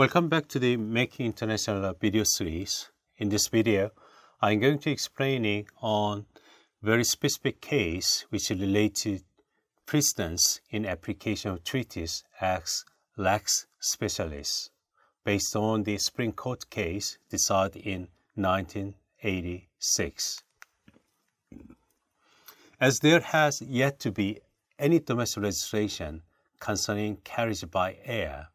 Welcome back to the Making International video series. In this video, I'm going to explain on very specific case which related to precedence in application of treaties as lex specialis based on the Supreme Court case decided in 1986. As there has yet to be any domestic legislation concerning carriage by air,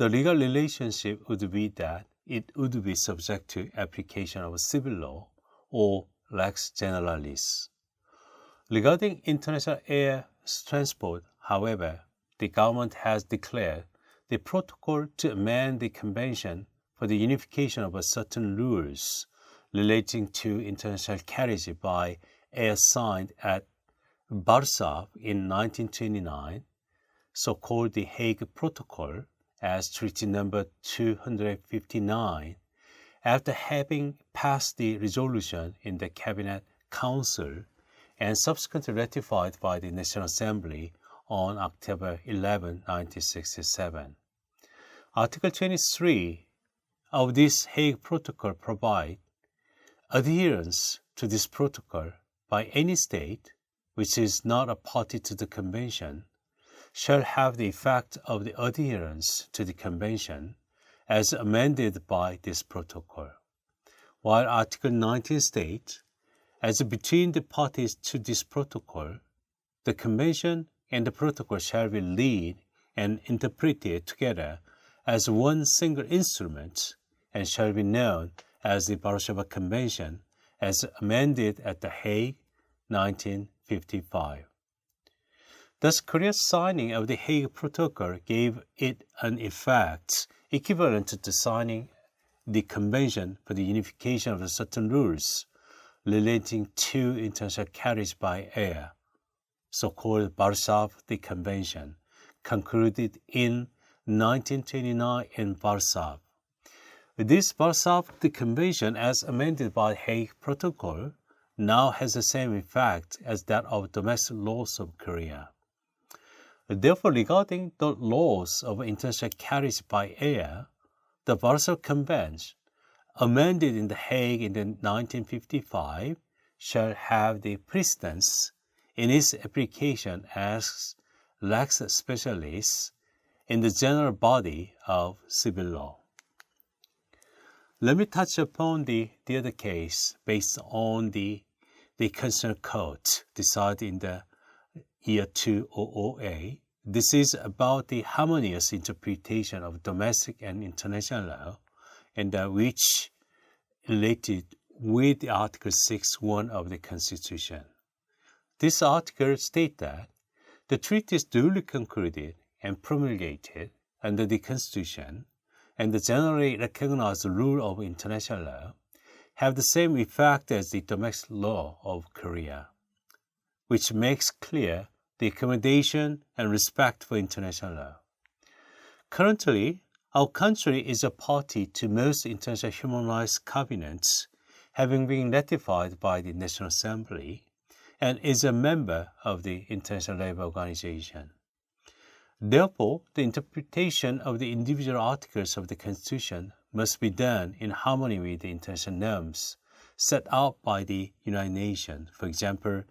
the legal relationship would be that it would be subject to application of civil law or lex generalis. Regarding international air transport, however, the government has declared the protocol to amend the convention for the unification of certain rules relating to international carriage by air signed at Warsaw in 1929, so-called the Hague Protocol, as treaty number 259, after having passed the resolution in the Cabinet Council and subsequently ratified by the National Assembly on October 11, 1967. Article 23 of this Hague Protocol provide adherence to this protocol by any state which is not a party to the convention shall have the effect of the adherence to the convention as amended by this protocol. While Article 19 states, as between the parties to this protocol, the convention and the protocol shall be read and interpreted together as one single instrument and shall be known as the Warsaw Convention as amended at The Hague 1955. Thus, Korea's signing of the Hague Protocol gave it an effect equivalent to signing the Convention for the Unification of Certain Rules relating to international carriage by air, so-called Warsaw Convention, concluded in 1929 in Warsaw. This Warsaw Convention, as amended by Hague Protocol, now has the same effect as that of domestic laws of Korea. Therefore, regarding the laws of international carriage by air, the Warsaw Convention, amended in The Hague in 1955, shall have the precedence in its application as lex specialis in the general body of civil law. Let me touch upon the, the other case based on the, the concerned court decided in the year 2008. This is about the harmonious interpretation of domestic and international law, and uh, which related with Article 6.1 of the Constitution. This article states that the treaty is duly concluded and promulgated under the Constitution and the generally recognized rule of international law have the same effect as the domestic law of Korea, which makes clear the accommodation and respect for international law. Currently, our country is a party to most international human rights covenants, having been ratified by the National Assembly, and is a member of the International Labour Organization. Therefore, the interpretation of the individual articles of the Constitution must be done in harmony with the international norms set out by the United Nations. For example,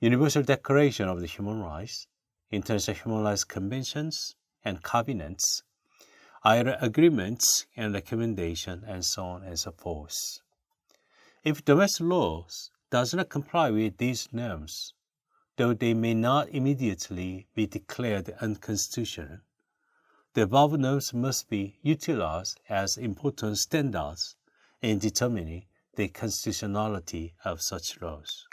Universal Declaration of the Human Rights, International Human Rights Conventions and Covenants, ILO agreements and recommendations, and so on and so forth. If domestic laws does not comply with these norms, though they may not immediately be declared unconstitutional. The above norms must be utilized as important standards in determining the constitutionality of such laws.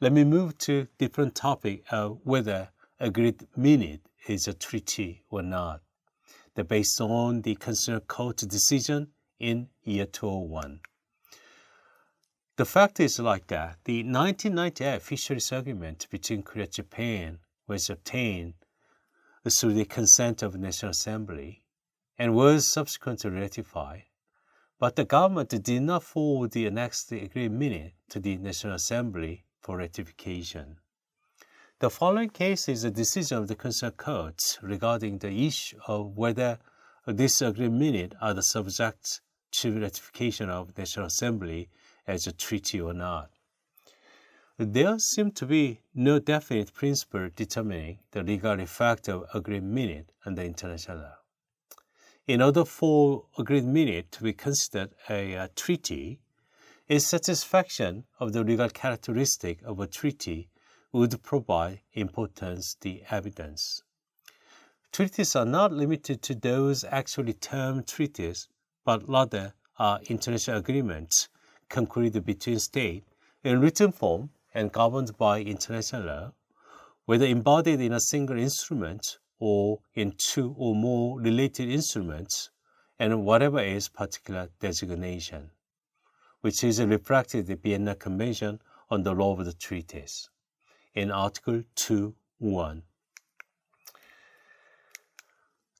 Let me move to different topic of whether agreed minute is a treaty or not. That based on the Constitutional Court decision in year 2001. The fact is like that. The 1998 fisheries agreement between Korea and Japan was obtained through the consent of the National Assembly and was subsequently ratified. But the government did not forward the annexed agreement to the National Assembly for ratification. The following case is a decision of the Constitutional Court regarding the issue of whether this agreement minute are the subject to ratification of National Assembly as a treaty or not. There seems to be no definite principle determining the legal effect of agreement minute under international law. In order for agreement minute to be considered a, a treaty, its satisfaction of the legal characteristic of a treaty would provide importance the evidence. Treaties are not limited to those actually termed treaties, but rather are international agreements concluded between states in written form and governed by international law, whether embodied in a single instrument or in two or more related instruments, and whatever is particular designation, which is reflected in the Vienna Convention on the Law of the Treaties in Article 2.1.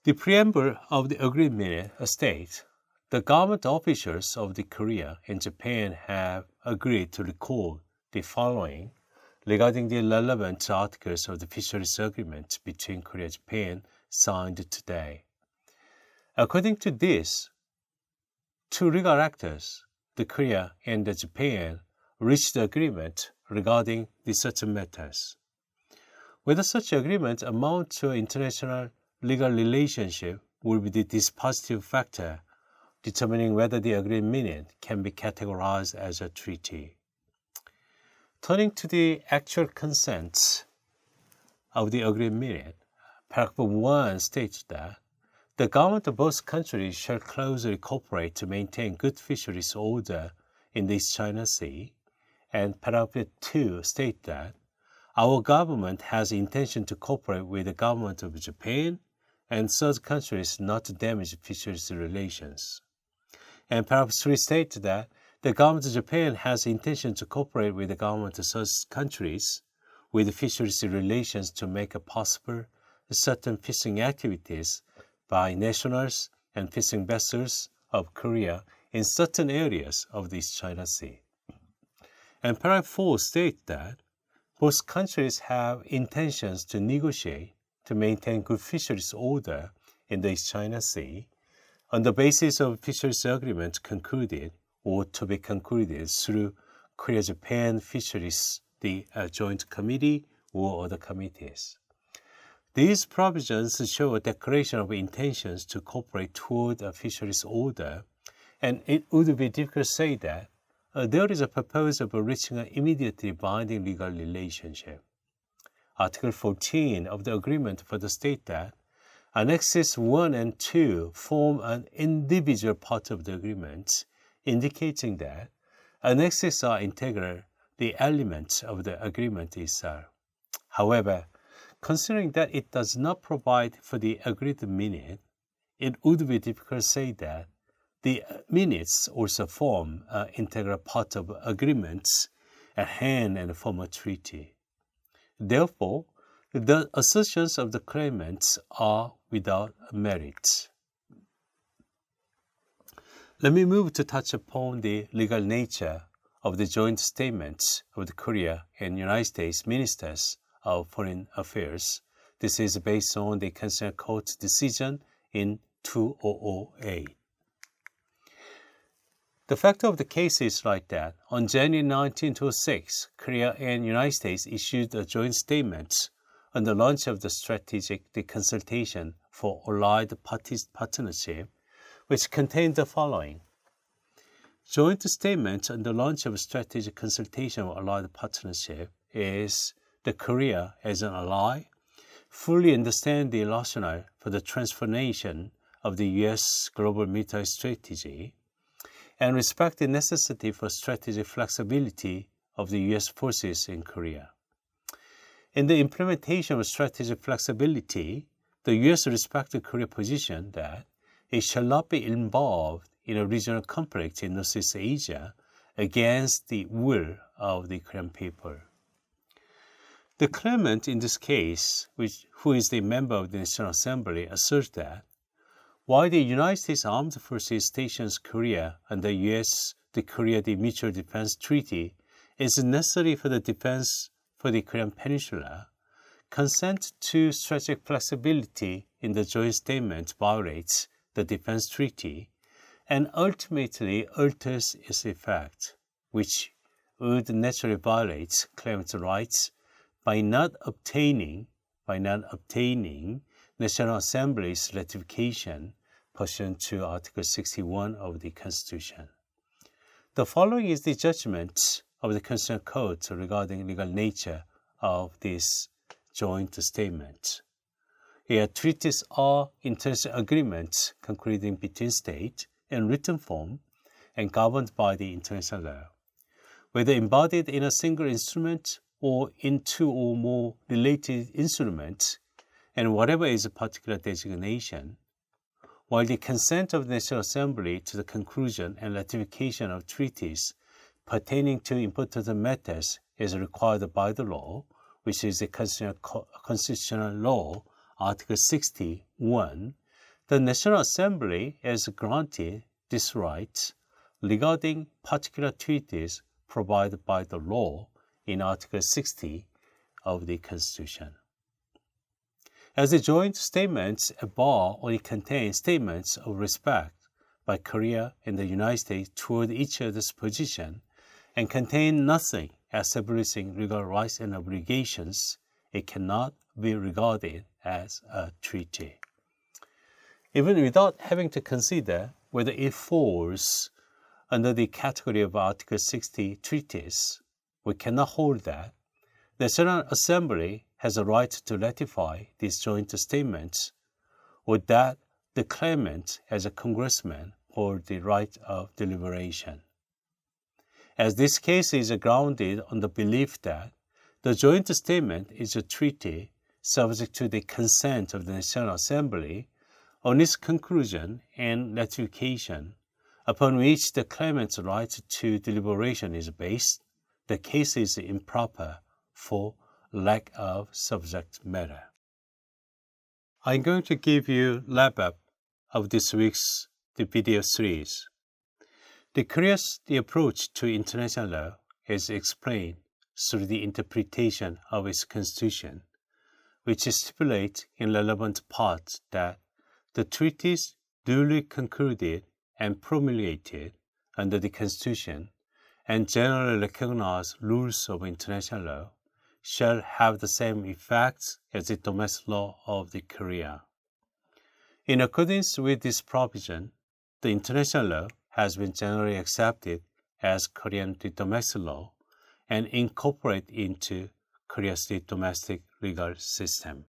The preamble of the agreement states the government officials of the Korea and Japan have agreed to record the following regarding the relevant articles of the fisheries agreement between Korea and Japan signed today. According to this, two legal actors, the Korea and the Japan, reached agreement regarding the certain matters. Whether such agreement amount to international legal relationship will be the dispositive factor determining whether the agreement can be categorized as a treaty. Turning to the actual consents of the agreement, paragraph 1 states that the government of both countries shall closely cooperate to maintain good fisheries order in the East China Sea, and paragraph 2 states that our government has intention to cooperate with the government of Japan and third countries not to damage fisheries relations. And paragraph 3 states that the government of Japan has intention to cooperate with the government of such countries with fisheries relations to make possible certain fishing activities by nationals and fishing vessels of Korea in certain areas of the East China Sea. And paragraph 4 states that both countries have intentions to negotiate to maintain good fisheries order in the East China Sea on the basis of fisheries agreement concluded or to be concluded through Korea-Japan Fisheries, the uh, Joint Committee or other committees. These provisions show a declaration of intentions to cooperate toward a fisheries order, and it would be difficult to say that uh, there is a purpose of reaching an immediately binding legal relationship. Article 14 of the agreement further state that Annexes 1 and 2 form an individual part of the agreement indicating that annexes are integral the elements of the agreement itself. However, considering that it does not provide for the agreed minute, it would be difficult to say that the uh, minutes also form an integral part of agreements at hand and form a treaty. Therefore, the assertions of the claimants are without merit. Let me move to touch upon the legal nature of the joint statements of the Korea and United States ministers of foreign affairs. This is based on the Constitutional Court's decision in 2008. The fact of the case is like that. On January 1926, Korea and United States issued a joint statement on the launch of the strategic consultation for allied partnership which contained the following. Joint statement on the launch of strategic consultation for allied partnership is the Korea as an ally fully understand the rationale for the transformation of the U.S. global military strategy and respect the necessity for strategic flexibility of the U.S. forces in Korea. In the implementation of strategic flexibility, the U.S. respected Korea's position that it shall not be involved in a regional conflict in Northeast Asia against the will of the Korean people. The claimant in this case, which, who is the member of the National Assembly, asserts that while the United States Armed Forces stations Korea under U.S. the Korea the Mutual Defense Treaty is necessary for the defense for the Korean Peninsula, consent to strategic flexibility in the joint statement violates the defense treaty, and ultimately alters its effect, which would naturally violate claimant's rights by not obtaining by not obtaining National Assembly's ratification pursuant to Article 61 of the Constitution. The following is the judgment of the Constitutional Court regarding legal nature of this joint statement. Here, treaties are international agreements concluded between states in written form and governed by the international law. Whether embodied in a single instrument or in two or more related instruments, and whatever is a particular designation, while the consent of the National Assembly to the conclusion and ratification of treaties pertaining to important matters is required by the law, which is the constitutional law Article 61, the National Assembly has granted this right regarding particular treaties provided by the law in Article 60 of the Constitution. As the joint statements a bar only contain statements of respect by Korea and the United States toward each other's position and contain nothing establishing legal rights and obligations, it cannot be regarded as a treaty. Even without having to consider whether it falls under the category of Article 60 treaties, we cannot hold that the National Assembly has a right to ratify these joint statements, or that the claimant as a congressman hold the right of deliberation. As this case is grounded on the belief that the joint statement is a treaty subject to the consent of the National Assembly on its conclusion and ratification, upon which the claimant's right to deliberation is based, the case is improper for lack of subject matter. I'm going to give you wrap up of this week's the video series. The Korea's the approach to international law is explained through the interpretation of its constitution which stipulates in relevant parts that the treaties duly concluded and promulgated under the Constitution and generally recognized rules of international law shall have the same effects as the domestic law of the Korea. In accordance with this provision, the international law has been generally accepted as Korean domestic law and incorporated into Korea's domestic legal system.